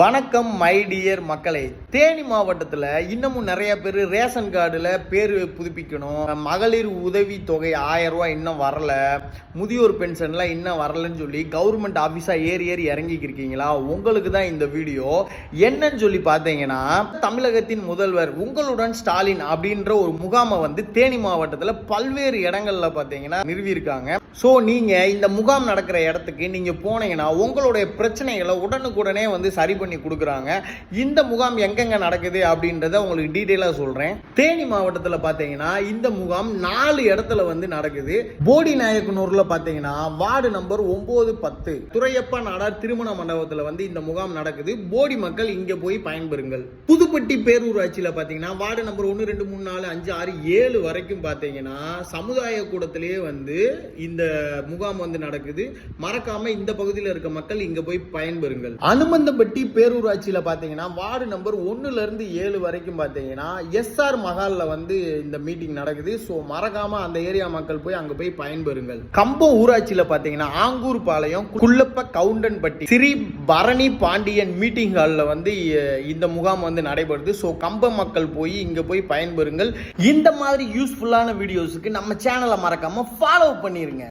வணக்கம் my dear மக்களே. தேனி மாவட்டத்தில் இன்னமும் நிறைய பேர் ரேஷன் கார்டில் பேர் புதுப்பிக்கணும். மகளிர் உதவி தொகை ஆயிரம் இன்னும் வரல. முதியோர் பென்ஷன்லாம் இன்னும் வரலன்னு சொல்லி கவர்மெண்ட் ஆஃபீஸாக ஏறி ஏறி இறங்கிக்கிருக்கீங்களா உங்களுக்கு தான் இந்த வீடியோ. என்னன்னு சொல்லி பார்த்தீங்கன்னா தமிழகத்தின் முதல்வர் உங்களுடன் ஸ்டாலின் அப்படின்ற ஒரு முகாமை வந்து தேனி மாவட்டத்தில் பல்வேறு இடங்கள்ல பார்த்தீங்கன்னா நிறுவியிருக்காங்க. ஸோ நீங்கள் இந்த முகாம் நடக்கிற இடத்துக்கு நீங்கள் போனீங்கன்னா உங்களுடைய பிரச்சனைகளை உடனுக்குடனே வந்து சரி பண்ணி கொடுக்குறாங்க. இந்த முகாம் எங்கெங்க நடக்குது அப்படின்றத உங்களுக்கு டீட்டெயிலாக சொல்கிறேன் தேனி மாவட்டத்தில் பார்த்தீங்கன்னா இந்த முகாம் நாலு இடத்துல வந்து நடக்குது. போடி நாயக்கனூரில் பார்த்தீங்கன்னா வார்டு நம்பர் ஒம்பது பத்து. துறையப்பா நாடார் திருமண மண்டபத்தில் வந்து இந்த முகாம் நடக்குது. போடி மக்கள் இங்கே போய் பயன்பெறுங்கள். புதுப்பட்டி பேரூராட்சியில் பார்த்தீங்கன்னா வார்டு நம்பர் ஒன்று ரெண்டு மூணு நாலு அஞ்சு ஆறு ஏழு வரைக்கும் பார்த்தீங்கன்னா சமுதாய கூடத்திலேயே வந்து இந்த முகாம் வந்து நடக்குது. மறக்காம இந்த பகுதியில் இருக்க மக்கள் இங்க போய் பயன்பெறுங்கள். அனுமந்தப்பட்டி பேரூராட்சியில் பார்த்தீங்கன்னா வார்டு நம்பர் ஒன்றுலேருந்து ஏழு வரைக்கும் பார்த்தீங்கன்னா எஸ்ஆர் மகாலில் வந்து இந்த மீட்டிங் நடக்குது. ஸோ மறக்காமல் அந்த ஏரியா மக்கள் போய் அங்கே போய் பயன்பெறுங்கள். கம்பம் ஊராட்சியில் பார்த்தீங்கன்னா ஆங்கூர் பாளையம் குள்ளப்ப கவுண்டன்பட்டி ஸ்ரீ பரணி பாண்டியன் மீட்டிங் ஹாலில் வந்து இந்த முகாம் வந்து நடைபெறுது. ஸோ கம்ப மக்கள் போய் இங்கே போய் பயன்பெறுங்கள். இந்த மாதிரி யூஸ்ஃபுல்லான வீடியோஸுக்கு நம்ம சேனலை மறக்காமல் ஃபாலோ பண்ணிடுங்க